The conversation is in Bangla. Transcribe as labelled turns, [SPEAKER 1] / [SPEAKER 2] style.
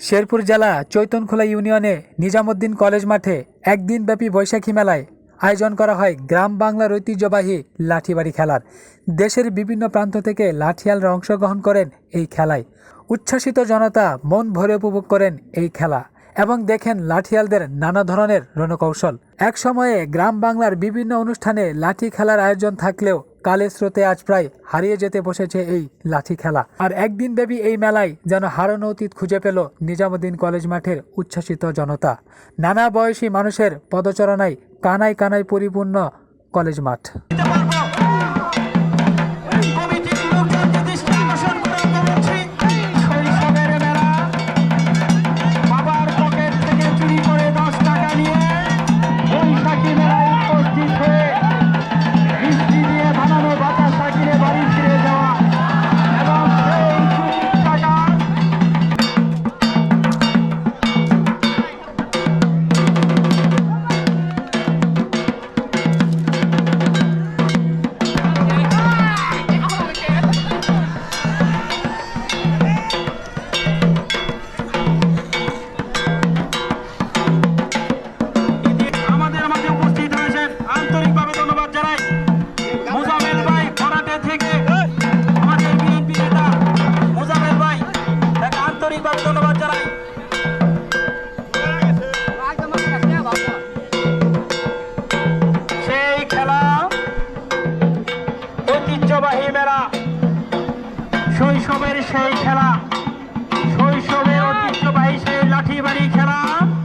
[SPEAKER 1] শেরপুর জেলা চৈতনখোলা ইউনিয়নে নিজামুদ্দিন কলেজ মাঠে একদিনব্যাপী বৈশাখী মেলায় আয়োজন করা হয় গ্রাম বাংলার ঐতিহ্যবাহী লাঠিবাড়ি খেলার। দেশের বিভিন্ন প্রান্ত থেকে লাঠিয়ালরা অংশগ্রহণ করেন এই খেলায়। উচ্ছ্বাসিত জনতা মন ভরে উপভোগ করেন এই খেলা। এবং দেখেন লাঠিয়ালদের নানা ধরনের রণকৌশল। এক সময়ে গ্রাম বাংলার বিভিন্ন অনুষ্ঠানে লাঠি খেলার আয়োজন থাকলেও কালের স্রোতে আজ প্রায় হারিয়ে যেতে বসেছে এই লাঠি খেলা। আর একদিন ব্যাপী এই মেলায় যেন হারানো অতীত খুঁজে পেল নিজামুদ্দিন কলেজ মাঠের উচ্ছ্বাসিত জনতা। নানা বয়সী মানুষের পদচরণায় কানায় কানায় পরিপূর্ণ কলেজ মাঠ।
[SPEAKER 2] আন্তরিকভাবে ধন্যবাদ জানাই। সেই খেলা ঐতিহ্যবাহী মেলা। শৈশবের সেই খেলা, শৈশবের ঐতিহ্যবাহী সেই লাঠি বাড়ি